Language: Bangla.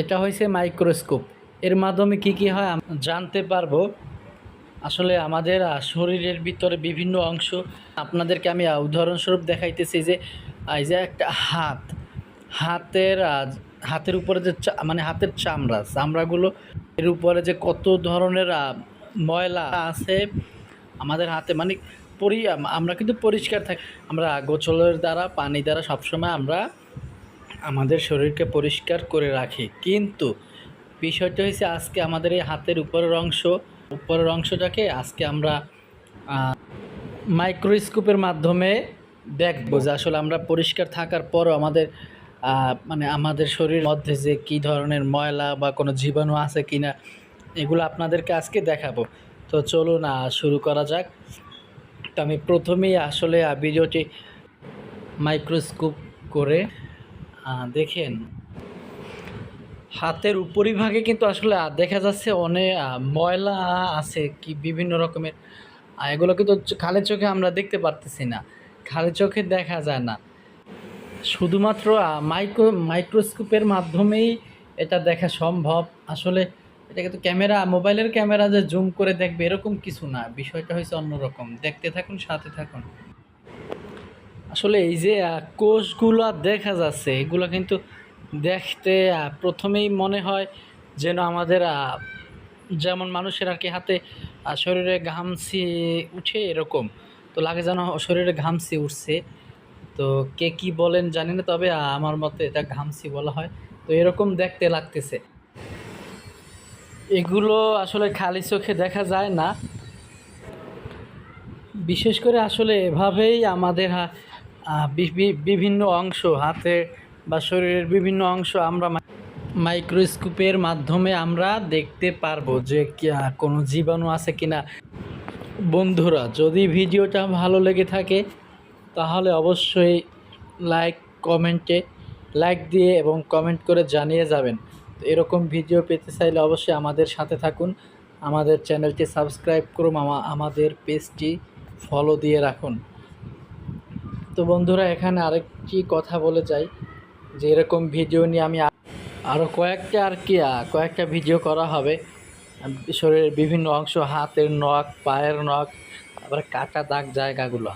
এটা হয়েছে মাইক্রোস্কোপ। এর মাধ্যমে কি কি হয় জানতে পারব। আসলে আমাদের শরীরের ভিতরে বিভিন্ন অংশ। আপনাদেরকে আমি উদাহরণস্বরূপ দেখাইতেছি যে এই যে একটা হাত। হাতের হাতের উপরে যে মানে হাতের চামড়া, চামড়াগুলো, এর উপরে যে কত ধরনের ময়লা আছে আমাদের হাতে মানে পরি আমরা কিন্তু পরিষ্কার থাকি। আমরা গোছলের দ্বারা, পানি দ্বারা সবসময় আমরা আমাদের শরীরকে পরিষ্কার করে রাখি। কিন্তু বিষয়টা হয়েছে আজকে আমাদের এই হাতের উপরের অংশ উপরের অংশটাকে আজকে আমরা মাইক্রোস্কোপের মাধ্যমে দেখব যে আসলে আমরা পরিষ্কার থাকার পরও আমাদের মানে আমাদের শরীরের মধ্যে যে কী ধরনের ময়লা বা কোনো জীবাণু আছে কি না এগুলো আপনাদেরকে আজকে দেখাবো। তো চলুন আহ, শুরু করা যাক। তো আমি প্রথমেই আসলে ভিডিওটি মাইক্রোস্কোপ করে দেখেন। হাতের উপরিভাগে কিন্তু আসলে দেখা যাচ্ছে অনেক ময়লা আছে কি বিভিন্ন রকমের। এগুলো কিন্তু খালি চোখে আমরা দেখতে পারতেছি না। খালি চোখে দেখা যায় না। শুধুমাত্র মাইক্রো, মাইক্রোস্কোপের মাধ্যমেই এটা দেখা সম্ভব। আসলে এটা কিন্তু ক্যামেরা, মোবাইলের ক্যামেরা যে জুম করে দেখবে, এরকম কিছু না। বিষয়টা হয়েছে অন্যরকম দেখতে থাকুন, সাথে থাকুন। আসলে এই যে কোষগুলো দেখা যাচ্ছে, এগুলো কিন্তু দেখতে প্রথমেই মনে হয় যেন আমাদের যেমন মানুষের আর কি হাতে শরীরে ঘামছি উঠে এরকম। তো লাগে যেন শরীরে ঘামছি উঠছে। তো কে কি বলেন জানি না, তবে আমার মতে এটা ঘামছি বলা হয়। তো এরকম দেখতে লাগতেছে। এগুলো আসলে খালি চোখে দেখা যায় না। বিশেষ করে আসলে এভাবেই আমাদের বিভিন্ন অংশ, হাতে বা শরীরের বিভিন্ন অংশ আমরা মাইক্রোস্কোপের মাধ্যমে আমরা দেখতে পারব যে কোনো জীবাণু আছে কিনা। বন্ধুরা, যদি ভিডিওটা ভালো লেগে থাকে, তাহলে অবশ্যই লাইক, কমেন্টে লাইক দিয়ে এবং কমেন্ট করে জানিয়ে যাবেন। তো এরকম ভিডিও পেতে চাইলে অবশ্যই আমাদের সাথে থাকুন। আমাদের চ্যানেলটি সাবস্ক্রাইব করুন আমাদের পেজটি ফলো দিয়ে রাখুন। তো বন্ধুরা, এখানে আরেকটি কথা বলে যাই, যে এরকম ভিডিও নিয়ে আমি আরও কয়েকটা আর কি কয়েকটা ভিডিও করা হবে। শরীরের বিভিন্ন অংশ, হাতের নখ, পায়ের নখ, আবার কাটা দাগ জায়গাগুলো।